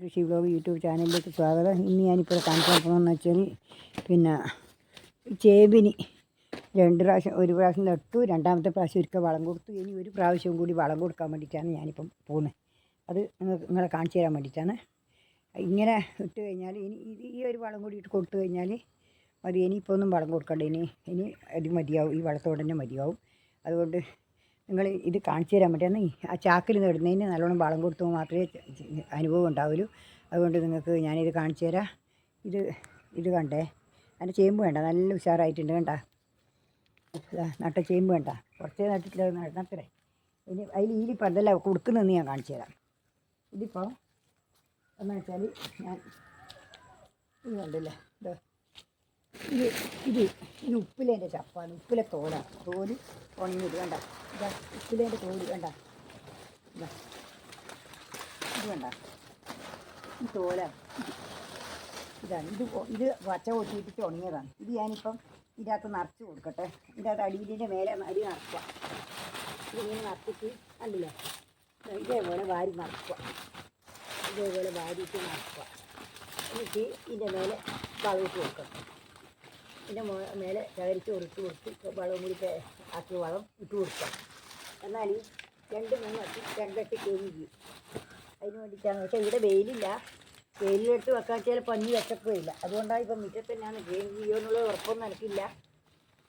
കൃഷി blog YouTube ചാനലിലേക്ക് സ്വാഗതം. ഇന്ന് ഞാനിപ്പോൾ കാണിക്കാൻ പോകുന്നതെന്ന് വെച്ചാൽ പിന്നെ ചേമ്പിന് രണ്ട് പ്രാവശ്യം ഒരു പ്രാവശ്യം നട്ടു രണ്ടാമത്തെ പ്രാവശ്യം ഒരിക്കൽ വളം കൊടുത്തു. ഇനി ഒരു പ്രാവശ്യം കൂടി വളം കൊടുക്കാൻ വേണ്ടിയിട്ടാണ് ഞാനിപ്പം പോകുന്നത്. അത് നിങ്ങൾക്ക് നിങ്ങളെ കാണിച്ചു തരാൻ വേണ്ടിയിട്ടാണ്. ഇങ്ങനെ ഇട്ട് കഴിഞ്ഞാൽ ഇനി ഈ ഒരു വളം കൂടി ഇട്ട് കൊടുത്തു കഴിഞ്ഞാൽ മതി. ഇനിയിപ്പോൾ ഒന്നും വളം കൊടുക്കണ്ട. ഇനി ഇനി അത് മതിയാവും. ഈ വളത്തോടെ തന്നെ മതിയാവും. അതുകൊണ്ട് നിങ്ങൾ ഇത് കാണിച്ചു തരാൻ പറ്റുന്ന ആ ചാക്കിൽ നേടുന്നതിന് നല്ലോണം വളം കൊടുത്തു മാത്രമേ അനുഭവം ഉണ്ടാവുള്ളൂ അതുകൊണ്ട് നിങ്ങൾക്ക് ഞാനിത് കാണിച്ചു തരാം. ഇത് ഇത് കണ്ടേ. അതിന്റെ ചേമ്പ് വേണ്ട. നല്ല ഉഷാറായിട്ടുണ്ട് കണ്ട. നട്ട ചേമ്പ് വേണ്ട കുറച്ചേ നട്ടിട്ടില്ല. നടന്നത്രേ ഇനി അതിൽ ഈ എന്തെല്ലാം കൊടുക്കുന്നതെന്ന് ഞാൻ കാണിച്ചു തരാം. ഇതിപ്പോൾ എന്ന് വെച്ചാൽ ഞാൻ ഇത് കണ്ടില്ലേ? ഇതോ ഇത് ഇത് ഇത് ഉപ്പിലേന്റെ ചപ്പാണ്. ഉപ്പിലെ തോലാണ് തോൽ ഉണങ്ങിയത് വേണ്ട ഇതാ ഉപ്പിലേന്റെ തോൽ വേണ്ട ഇതാ. ഇത് വേണ്ട ഈ തോലാണ് ഇതാണ് ഇത് ഇത് പച്ച കൊട്ടിയിട്ട് ഉണങ്ങിയതാണ്. ഇത് ഞാനിപ്പം ഇതിനകത്ത് നിറച്ച് കൊടുക്കട്ടെ. ഇതിനകത്ത് അടിയിലിന്റെ മേലെ അരി നിറക്കുക. ഇതിങ്ങനെ നിറച്ചിട്ട് അല്ല ഇതേപോലെ വാരി നിറക്കുക. ഇതേപോലെ വാരിയിട്ട് നിറക്കുക. എന്നിട്ട് ഇതിന്റെ മേലെ വളമിട്ട് കൊടുക്കണം. മോ- മേലെ ചകരിച്ച് കൊടുത്ത് കൊടുത്ത് വളം കൂടി ആക്കി വളം ഇട്ട് കൊടുക്കാം. എന്നാൽ ഈ രണ്ട് മൂന്ന് അട്ടി രണ്ടട്ടി ചെയ്യും അതിന് വേണ്ടിയിട്ടാണ്. പക്ഷേ ഇവിടെ വെയിലില്ല. വെയിലിലിട്ട് വെക്കാൻ വെച്ചാൽ പഞ്ഞി വെച്ചപ്പോയില്ല അതുകൊണ്ടാണ് ഇപ്പം മിറ്റത്തന്നെയാണ് ഗെയിം ചെയ്യുമെന്നുള്ള ഉറപ്പൊന്നും എനിക്കില്ല.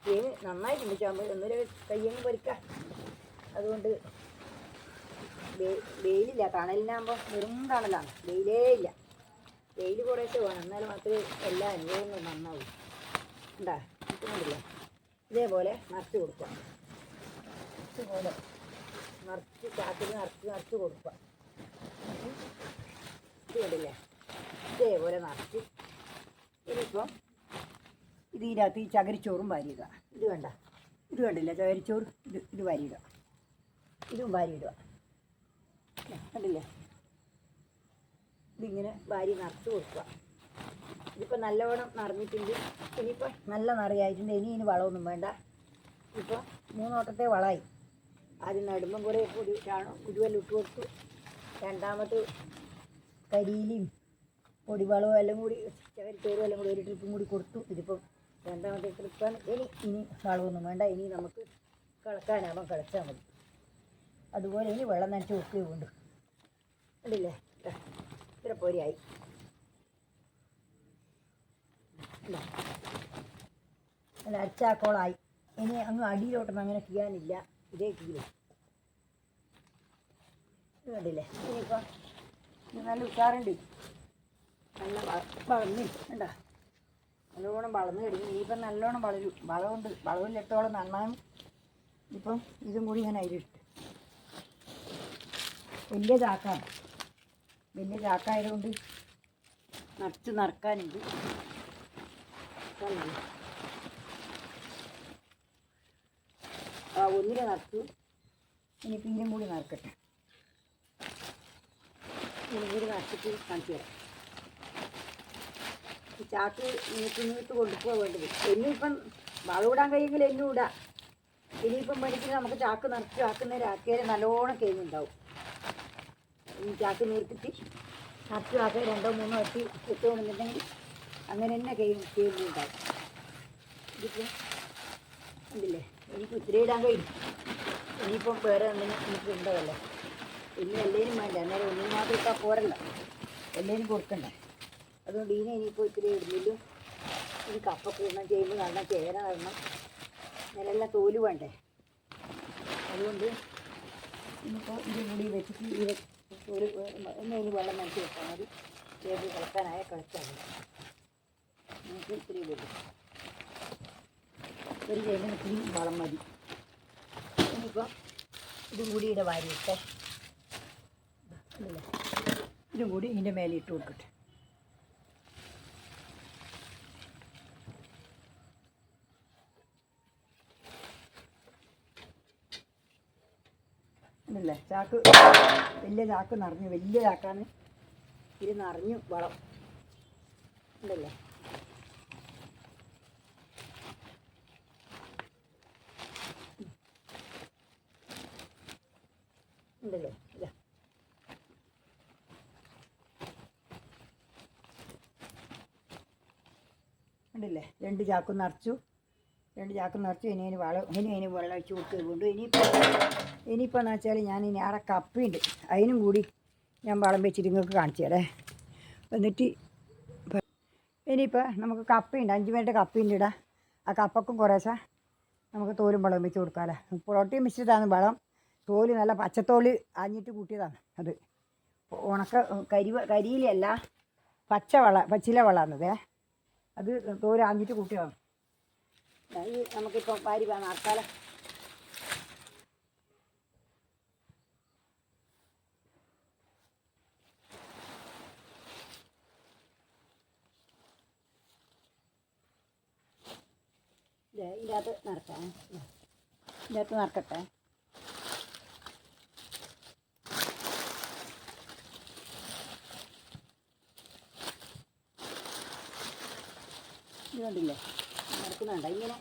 ഗെയിം നന്നായിട്ടുണ്ട് ചാമ്പ് ഒന്നൊരു കയ്യങ്ങ് പരിക്കാം. അതുകൊണ്ട് വെയിലില്ല. തണലിനാകുമ്പോൾ വെറും തണലാണ്. വെയിലേ ഇല്ല. വെയിൽ കുറേശ്ശെ വേണം. എന്നാൽ മാത്രമേ എല്ലാ അനുഭവങ്ങളും നന്നാവൂ. ഉണ്ടാ കിട്ടുന്നുണ്ടല്ലോ ഇതേപോലെ നിറച്ച് കൊടുക്കുക. ഇതുപോലെ നിറച്ച് ചാക്കിൽ നിറച്ച് നിറച്ച് കൊടുക്കുക. ഇത് ഇതേപോലെ നിറച്ച്. ഇനിയിപ്പം ഇത് ഇതിനകത്ത് ഈ ചകരിച്ചോറും വാരിയിടുക. ഇത് കണ്ട? ഇത് കണ്ടില്ല? ചകരിച്ചോറ് ഇത് ഇത് വാരിയിടുക. ഇതും വാരിയിടുക. കണ്ടില്ലേ? ഇതിങ്ങനെ വാരി നിറച്ച് കൊടുക്കുക. ഇതിപ്പോൾ നല്ലവണ്ണം നിറഞ്ഞിട്ടുണ്ട്. ഇനിയിപ്പോൾ നല്ല നിറയായിട്ടുണ്ട്. ഇനി ഇനി വളമൊന്നും വേണ്ട. ഇപ്പോൾ മൂന്നോട്ടത്തെ വളമായി ആദ്യം നടുമ്പം കുറേ പൊടി ചാണകം കുരുവെല്ലാം ഇട്ട് കൊടുത്തു. രണ്ടാമത് കരിയിലും പൊടിവളവും എല്ലാം കൂടി ചകരിച്ചോറും എല്ലാം കൂടി ഒരു ട്രിപ്പും കൂടി കൊടുത്തു. ഇതിപ്പം രണ്ടാമത്തെ ട്രിപ്പാണ് ഇനി ഇനി വളമൊന്നും വേണ്ട. ഇനി നമുക്ക് കിളക്കാനാവാം. കിളച്ചാൽ മതി. അതുപോലെ ഇനി വെള്ളം നനച്ച് കൊടുക്കുകയും ഉണ്ട്. കണ്ടില്ലേ? ഇത്ര പോരെയായി. അല്ല അരച്ചാക്കോളായി ഇനി അങ്ങ് അടിയിലോട്ടൊന്നും അങ്ങനെ ചെയ്യാനില്ല. ഇതേ കീഴിൽ കണ്ടില്ലേ? ഇനിയിപ്പോൾ നല്ല ഉഷാറുണ്ട്. നല്ല വളർന്ന്. കണ്ട? നല്ലോണം വളർന്ന് കിടക്കും ഇനിയിപ്പം നല്ലോണം വളരും. വളമുണ്ട് വളമില്ലെത്തോളം നന്നായും ഇപ്പം ഇതും കൂടി ഞാൻ അതിലിട്ട് വലിയ ചാക്കാണ്. വലിയ ചാക്കായതുകൊണ്ട് നിറച്ച് നിറക്കാനുണ്ട്. കണ്ടില്ലേ? ആ ഒന്നിനെ നിറച്ചു ഇനി പീരും കൂടി നടക്കട്ടെ. ഇനി കൂടി നിറച്ചിട്ട് കാണിച്ചു തരാം. ചാക്ക് നീട്ട് നീട്ട് കൊണ്ടുപോകാൻ വേണ്ടത്. എന്നിപ്പം വളവിടാൻ കഴിയുമെങ്കിൽ എന്നും ഇടാം. ഇനിയിപ്പം മേടിച്ചിട്ട് നമുക്ക് ചാക്ക് നിറച്ച് ആക്കുന്ന ആക്കിയാൽ നല്ലോണം കഴിഞ്ഞുണ്ടാവും. ഈ ചാക്ക് നീർത്തിട്ട് നിറച്ച് ആക്കുക രണ്ടോ മൂന്നോ എത്തി എത്തുകയാണെന്നുണ്ടെങ്കിൽ അങ്ങനെ തന്നെ കേങ്ങുണ്ടാവും ഇതിപ്പോൾ ഉണ്ടല്ലേ? എനിക്ക് ഇത്തിരി ഇടാൻ കഴിയും. ഇനിയിപ്പം വേറെ എന്തെങ്കിലും എനിക്ക് ഉണ്ടാവല്ലോ ഇനി എല്ലാവരും വേണ്ട. അന്നേരം ഒന്നിനു മാത്രം ഇട്ടാൽ പോരല്ലോ. എല്ലാവരും കൊടുക്കണ്ട. അതുകൊണ്ട് ഇനി ഇനിയിപ്പോൾ ഇത്തിരി ഇടുന്നില്ലും ഇനി കപ്പ കൂടണം ചെയ്യുമ്പോൾ നല്ല ചേര നടണം നിലെല്ലാം തോൽ വേണ്ടേ? അതുകൊണ്ട് ഇനിയിപ്പോൾ ഇത് കൂടി വെച്ചിട്ട് ഈ ഒരു ഒന്ന് വെള്ളം നനച്ച് വെച്ചാൽ മതി. ഏത് കളക്കാനായ കളിച്ചാൽ ഒരു ഇത്തിരി വളം മതി ഇനിയിപ്പോൾ ഇതും കൂടി ഇവിടെ വാരിയിട്ടെ ഇതും കൂടി ഇതിന്റെ മേലെ ഇട്ട് കൊടുക്കട്ടെ ഇല്ലേ ചാക്ക് വലിയ ചാക്ക് നിറഞ്ഞു വലിയ ചാക്കാണ് ഇത് നിറഞ്ഞു വളം ഉണ്ടല്ലേ ഉണ്ടല്ലോ. ഇല്ല ഉണ്ടല്ലേ? രണ്ട് ചാക്കും നിറച്ചു. രണ്ട് ചാക്കും നിറച്ചു. ഇനി അതിന് വള ഇനി അതിന് വെള്ളം ഒഴിച്ച് കൊടുത്ത് വീണ്ടും ഇനിയിപ്പോൾ ഇനിയിപ്പോൾ എന്ന് വെച്ചാൽ ഞാൻ ഇനി ആടെ കപ്പിയുണ്ട്. അതിനും കൂടി ഞാൻ വളം വെച്ചിട്ട് നിങ്ങൾക്ക് കാണിച്ചു തരേ. എന്നിട്ട് ഇനിയിപ്പോൾ നമുക്ക് കപ്പിയുണ്ട്. അഞ്ച് മിനിറ്റ് കപ്പിയുണ്ട് ഇടാം. ആ കപ്പക്കും കുറേശ്ശെ നമുക്ക് തോരും വളം വെച്ച് കൊടുക്കാമല്ലോ പൊറോട്ടയും മിശ്രിതാണ് വളം. തോൽ നല്ല പച്ചത്തോൽ ആഞ്ഞിട്ട് കൂട്ടിയതാണ് അത്. ഉണക്ക കരി കരിയിലല്ല പച്ചവള പച്ചില വളർന്നത് അത് തോൽ ആഞ്ഞിട്ട് കൂട്ടിയതാണ്. ഈ നമുക്കിപ്പോൾ പാരി ആർക്കാലം ഇതിന്റെ അകത്ത് നടക്കാം. ഇതിന്റെ അകത്ത് നിറക്കട്ടെ ഇത് കണ്ടില്ലേ? നടക്കുന്നുണ്ട്. ഇങ്ങനെ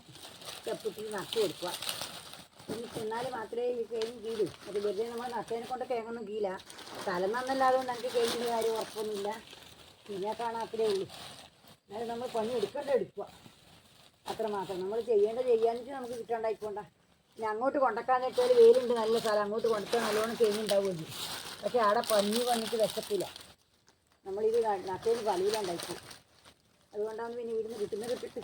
ചെപ്പിട്ട് നട്ടു കൊടുക്കുക. ഇനി ചെന്നാൽ മാത്രമേ ഈ കേഴും കീഴൂ. അത് വെറുതെ നമ്മൾ നട്ടതിനെ കൊണ്ട് കേങ്ങൊന്നും കീല സ്ഥലം നന്നല്ലാതെ കൊണ്ട് എനിക്ക് കേങ്ങിന്റെ കാര്യം ഉറപ്പൊന്നുമില്ല. പിന്നെ കാണാത്തതേ ഉള്ളൂ. എന്നാലും നമ്മൾ പണി എടുക്കേണ്ട എടുക്കുക. അത്ര മാത്രം. നമ്മൾ ചെയ്യേണ്ട ചെയ്യാന്നിട്ട് നമുക്ക് കിട്ടാണ്ടായിക്കോണ്ട. ഇനി അങ്ങോട്ട് കൊണ്ടക്കാന്ന് വെച്ചാൽ വെയിലുണ്ട് നല്ല സ്ഥലം. അങ്ങോട്ട് കൊണ്ടുപോയി നല്ലോണം കേങ്ങുണ്ടാവുമല്ലോ പക്ഷേ അവിടെ പന്നി വന്നിട്ട് വിശപ്പില്ല നമ്മളിത് നട്ടേന് കളിയിലുണ്ടായിപ്പോ അതുകൊണ്ടാണ് പിന്നെ ഇവിടുന്ന് കിട്ടുന്ന കിട്ടിട്ട്.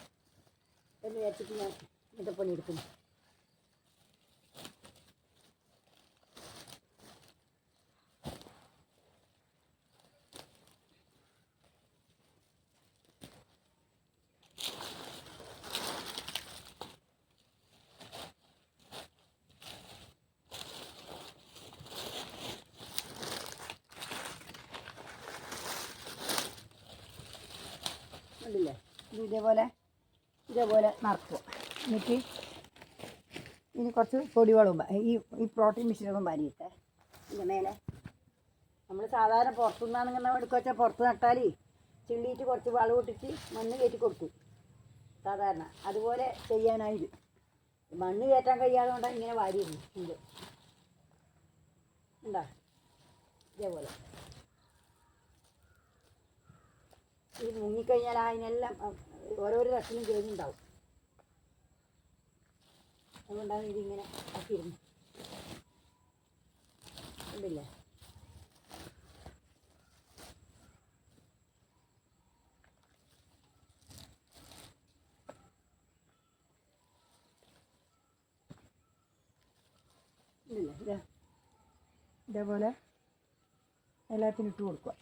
എന്ന് വിചാരിച്ചിട്ട് ഞാൻ ഇന്നത്തെ പണി കണ്ടില്ലേ? ഇത് ഇതേപോലെ ഇതേപോലെ നിറക്കുക എന്നിട്ട് ഇനി കുറച്ച് പൊടിവളം പ- ഈ ഈ പ്രോട്ടീൻ മിശ്രിതം വാരിയിട്ടെ ഇതിന്റെ മേലെ. നമ്മൾ സാധാരണ പുറത്തുനിന്നാണ് ഇങ്ങനെ എടുക്കുക വെച്ചാൽ പുറത്ത് നട്ടാൽ ചിള്ളിയിട്ട് കുറച്ച് വളം ഇട്ടിട്ട് മണ്ണ് കയറ്റി കൊടുക്കും. സാധാരണ. അതുപോലെ ചെയ്യാനായത് മണ്ണ് കയറ്റാൻ കഴിയാതെ കൊണ്ടാണ് ഇങ്ങനെ വാരിയിരുന്നു ഇത്. ഉണ്ടോ ഇതേപോലെ. ഈ മുങ്ങിക്കഴിഞ്ഞാൽ അതിനെല്ലാം ഓരോരോ കഷ്ണം ചെയ്യുന്നുണ്ടാവും അതുകൊണ്ടാണ് ഇതിങ്ങനെ ആക്കിയിരുന്നു. ഇതാ. ഇതേപോലെ എല്ലാത്തിനും ഇട്ട് കൊടുക്കുക.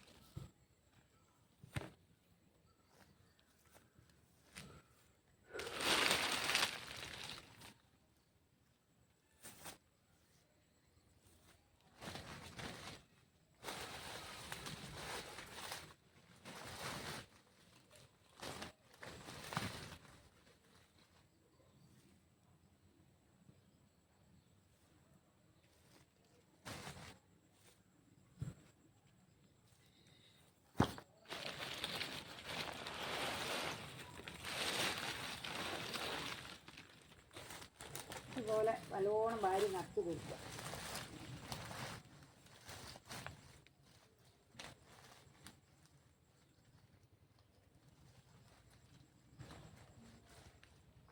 ഇതുപോലെ നല്ലോണം വാരി നട്ടു കൊടുക്കുക.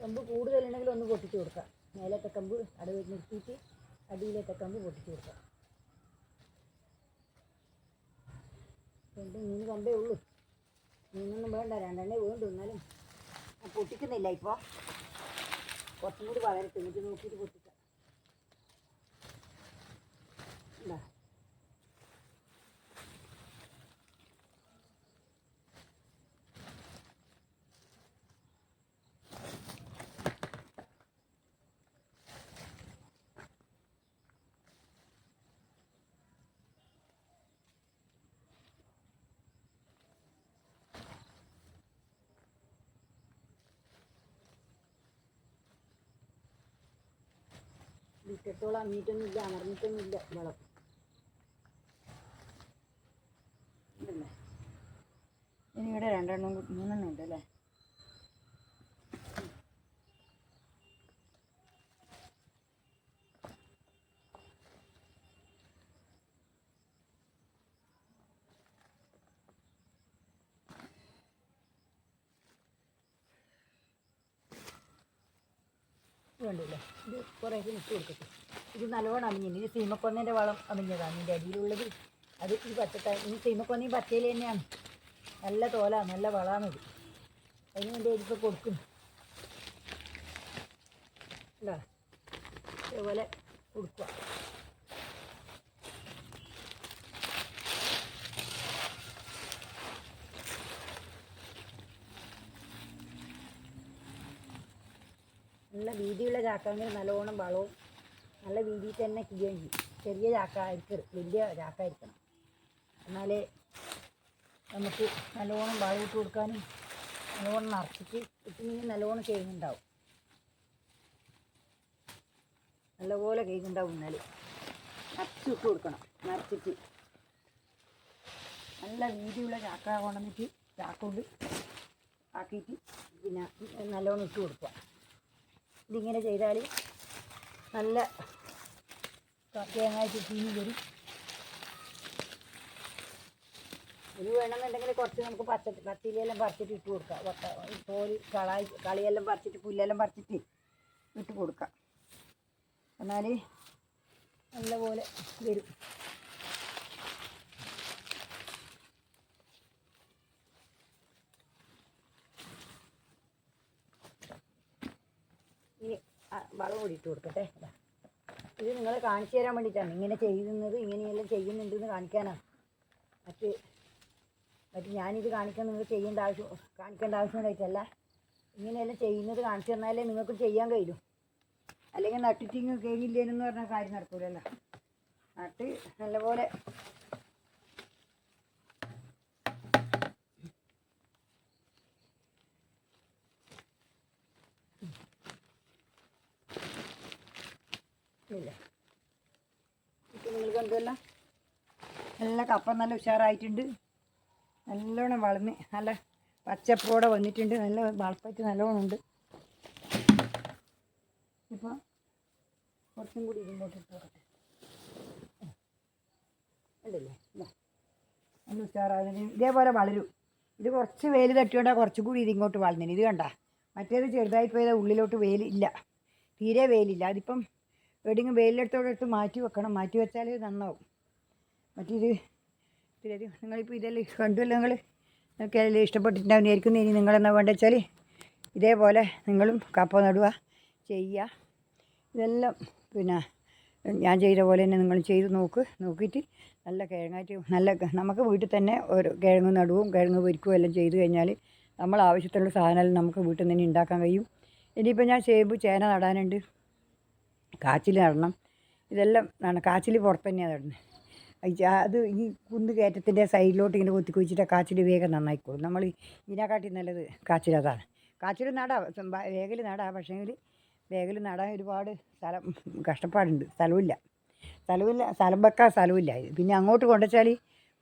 കമ്പ് കൂടുതലുണ്ടെങ്കിൽ ഒന്ന് പൊട്ടിച്ച് കൊടുക്കാം മേലത്തെ കമ്പ് അടവ് നിർത്തിയിട്ട് അടിയിലത്തെ കമ്പ് പൊട്ടിച്ച് കൊടുക്കാം രണ്ട് മൂന്ന് കമ്പേ ഉള്ളൂ. മൂന്നൊന്നും വേണ്ട. രണ്ടെണ്ണേ വേണ്ടു എന്നാലും പൊട്ടിക്കുന്നില്ല ഇപ്പോൾ കുറച്ചും കൂടി വളരട്ടെ എന്നിട്ട് നോക്കിയിട്ട് പൊട്ടിക്കാം. വിട്ടിട്ടോളം അമ്മീറ്റൊന്നും ഇല്ല വെള്ളം. ഇനി ഇവിടെ രണ്ടെണ്ണം മൂന്നെണ്ണം ഉണ്ട് അല്ലേ? വേണ്ടില്ല ഇത് കുറേ ഇട്ട് കൊടുക്കട്ടെ ഇത് നല്ലോണം അമിഞ്ഞിന് ഇത് സീമക്കൊന്നേന്റെ വളം അമിഞ്ഞതാണ് ഇതിന്റെ അടിയിലുള്ളത് അത് ഈ പച്ചത്ത ഈ സീമക്കൊന്നയും പച്ചയിൽ തന്നെയാണ്. നല്ല തോലാണ് നല്ല വളമാണിത് അതിന് വേണ്ടി ഇതിപ്പോൾ കൊടുക്കും അല്ല ഇതേപോലെ കൊടുക്കുക. നല്ല വീതിയുള്ള ചാക്കാണെങ്കിൽ നല്ലോണം വളവും നല്ല വീതിയിൽ തന്നെ കിട്ടുകയും ചെയ്യും. ചെറിയ ചാക്ക ആയിരിക്കരുത് വലിയ ചാക്കായിരിക്കണം. എന്നാലേ നമുക്ക് നല്ലോണം വളവിട്ട് കൊടുക്കാനും നല്ലോണം നിറച്ചിട്ട് ഇട്ടില്ലെങ്കിൽ നല്ലോണം ചെയ്യുന്നുണ്ടാവും നല്ലപോലെ കേൾക്കുന്നുണ്ടാവും എന്നാൽ നിറച്ചിട്ട് കൊടുക്കണം. നിറച്ചിട്ട്. നല്ല വീതിയുള്ള ചാക്ക കൊണ്ടുവന്നിട്ട് ചാക്ക കൊണ്ട് ആക്കിയിട്ട് പിന്നെ നല്ലോണം ഇട്ട് കൊടുക്കുക. ഇതിങ്ങനെ ചെയ്താൽ നല്ല തേങ്ങ ചുറ്റീന് വരും. ഇത് വേണമെന്നുണ്ടെങ്കിൽ കുറച്ച് നമുക്ക് പച്ച പത്തിലെല്ലാം പറിച്ചിട്ട് ഇട്ട് കൊടുക്കാം. വട്ട തോൽ കളായി കളിയെല്ലാം പറിച്ചിട്ട് പുല്ലെല്ലാം പറിച്ചിട്ട് ഇട്ട് കൊടുക്കാം. എന്നാൽ നല്ലപോലെ വരും ഇനി ആ വളം കൂടി ഇട്ട് കൊടുക്കട്ടെ. ഇത് നിങ്ങളെ കാണിച്ചു തരാൻ വേണ്ടിയിട്ടാണ്. ഇങ്ങനെ ചെയ്യുന്നത് ഇങ്ങനെയെല്ലാം ചെയ്യുന്നുണ്ടെന്ന് കാണിക്കാനാണ് മറ്റ് മറ്റ് ഞാനിത് കാണിക്കാൻ നിങ്ങൾ ചെയ്യേണ്ട ആവശ്യം കാണിക്കേണ്ട ആവശ്യമുണ്ടായിട്ടല്ല ഇങ്ങനെയെല്ലാം ചെയ്യുന്നത് കാണിച്ചു തന്നാലേ നിങ്ങൾക്ക് ചെയ്യാൻ കഴിയും. അല്ലെങ്കിൽ നട്ടിട്ട് ഇങ്ങനെ കഴിഞ്ഞില്ലേനെന്ന് പറഞ്ഞ കാര്യം നടക്കൂലല്ലോ. നട്ട് നല്ലപോലെ ഇല്ല ഇപ്പം നിങ്ങൾ കണ്ടുവല്ല നല്ല കപ്പ നല്ല ഉഷാറായിട്ടുണ്ട്. നല്ലോണം വളർന്ന് നല്ല പച്ചപ്പോടെ വന്നിട്ടുണ്ട്. നല്ല വളപ്പറ്റ് നല്ലോണം ഉണ്ട്. ഇപ്പോൾ കുറച്ചും കൂടി ഇതിങ്ങോട്ട് ഇട്ട് ഇതാ. നല്ല ഉഷാറായതിന് ഇതേപോലെ വളരും. ഇത് കുറച്ച് വെയിൽ തട്ടിയോണ്ടാ കുറച്ചും കൂടി ഇതിങ്ങോട്ട് വളർന്നിന്. ഇത് കണ്ട? മറ്റേത് ചെറുതായി പോയത് ഉള്ളിലോട്ട് വേലില്ല. തീരെ വെയിലില്ല അതിപ്പം എവിടെയെങ്കിലും വെയിലെടുത്തോടെ എടുത്ത് മാറ്റി വെക്കണം. മാറ്റി വെച്ചാൽ നന്നാവും. മറ്റേത് ഇതിലധികം നിങ്ങളിപ്പോൾ ഇതെല്ലാം കണ്ടുമല്ലോ നിങ്ങൾ? നിങ്ങൾക്ക് എല്ലാം ഇഷ്ടപ്പെട്ടിട്ടുണ്ടാവുന്നതായിരിക്കും. ഇനി നിങ്ങളെന്നാ വേണ്ട വെച്ചാൽ ഇതേപോലെ നിങ്ങളും കപ്പ നടുക ചെയ്യുക. ഇതെല്ലാം പിന്നെ ഞാൻ ചെയ്ത പോലെ തന്നെ നിങ്ങൾ ചെയ്ത് നോക്ക്. നോക്കിയിട്ട് നല്ല കിഴങ്ങായിട്ട് നല്ല നമുക്ക് വീട്ടിൽ തന്നെ ഒരു കിഴങ്ങ് നടുവും കിഴങ്ങ് പൊരിക്കുകയും എല്ലാം ചെയ്ത് കഴിഞ്ഞാൽ നമ്മൾ ആവശ്യത്തിനുള്ള സാധനമെല്ലാം നമുക്ക് വീട്ടിൽ നിന്ന് ഉണ്ടാക്കാൻ കഴിയും. ഇനിയിപ്പോൾ ഞാൻ ചേമ്പ് ചേന നടാനുണ്ട്. കാച്ചിൽ നടണം. ഇതെല്ലാം കാച്ചിൽ പുറത്ത് തന്നെയാണ് നടുന്നത്. അത് ഈ കുന്ന് കയറ്റത്തിന്റെ സൈഡിലോട്ട് ഇങ്ങനെ കൊത്തി കുഴിച്ചിട്ട് കാച്ചിൽ വേഗം നന്നായിക്കോളും. നമ്മൾ ഇതിനെക്കാട്ടി നല്ലത് കാച്ചിൽ അതാണ്. കാച്ചിൽ നടാം വേഗൽ നടാം പക്ഷേങ്കിൽ വേഗൽ നടാൻ ഒരുപാട് സ്ഥലം കഷ്ടപ്പാടുണ്ട്. സ്ഥലമില്ല സ്ഥലമില്ല സ്ഥലം വെക്കാൻ സ്ഥലമില്ല പിന്നെ അങ്ങോട്ട് കൊണ്ടുവച്ചാൽ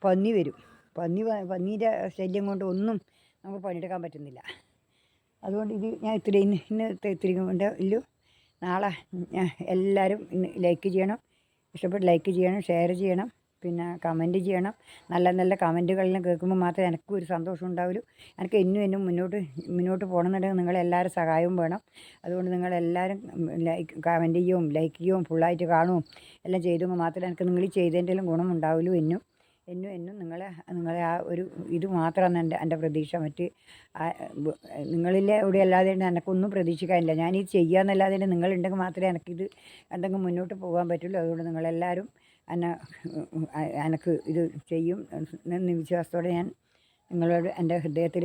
പന്നി വരും. പന്നി പന്നീന്റെ ശല്യം കൊണ്ട് ഒന്നും നമുക്ക് പണിയെടുക്കാൻ പറ്റുന്നില്ല. അതുകൊണ്ട് ഇത് ഞാൻ ഇത്തിരി ഇന്ന് ഇന്ന് ഇത്തിരി കൊണ്ട് ഇല്ലു. നാളെ എല്ലാവരും ലൈക്ക് ചെയ്യണം. ഇഷ്ടപ്പെട്ട് ലൈക്ക് ചെയ്യണം ഷെയർ ചെയ്യണം. പിന്നെ കമന്റ് ചെയ്യണം. നല്ല നല്ല കമന്റുകളെല്ലാം കേൾക്കുമ്പോൾ മാത്രമേ എനിക്കും ഒരു സന്തോഷം ഉണ്ടാവുള്ളൂ. എനിക്ക് എന്നും എന്നും മുന്നോട്ട് മുന്നോട്ട് പോകണമെന്നുണ്ടെങ്കിൽ നിങ്ങളെല്ലാവരും സഹായവും വേണം. അതുകൊണ്ട് നിങ്ങളെല്ലാവരും ലൈക്ക് കമന്റ് ചെയ്യും ലൈക്ക് ചെയ്യും ഫുള്ളായിട്ട് കാണും. എല്ലാം ചെയ്തെങ്കിൽ മാത്രമേ എനിക്ക് നിങ്ങൾ ചെയ്തതിന്റെ ഗുണം ഉണ്ടാവുള്ളൂ എന്നും. എന്നും എന്നും നിങ്ങളെ നിങ്ങളെ ആ ഒരു ഇത് മാത്രമാണ് എന്റെ എന്റെ പ്രതീക്ഷ. മറ്റ് നിങ്ങളിലെ ഇവിടെ അല്ലാതെ എനിക്കൊന്നും പ്രതീക്ഷിക്കാനില്ല. ഞാനീ ചെയ്യാമെന്നല്ലാതെ നിങ്ങളുണ്ടെങ്കിൽ മാത്രമേ എനിക്കിത് എന്തെങ്കിലും മുന്നോട്ട് പോകാൻ പറ്റുള്ളൂ. അതുകൊണ്ട് നിങ്ങളെല്ലാവരും എന്നെ എനിക്ക് ഇത് ചെയ്യും. എന്ന വിശ്വാസത്തോടെ ഞാൻ നിങ്ങളോട് എന്റെ ഹൃദയത്തിൽ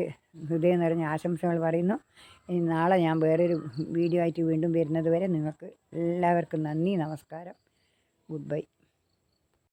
ഹൃദയം നിറഞ്ഞ ആശംസകൾ പറയുന്നു. ഇനി നാളെ ഞാൻ വേറൊരു വീഡിയോ ആയിട്ട് വീണ്ടും വരുന്നത് വരെ നിങ്ങൾക്ക് എല്ലാവർക്കും നന്ദി നമസ്കാരം. Good bye.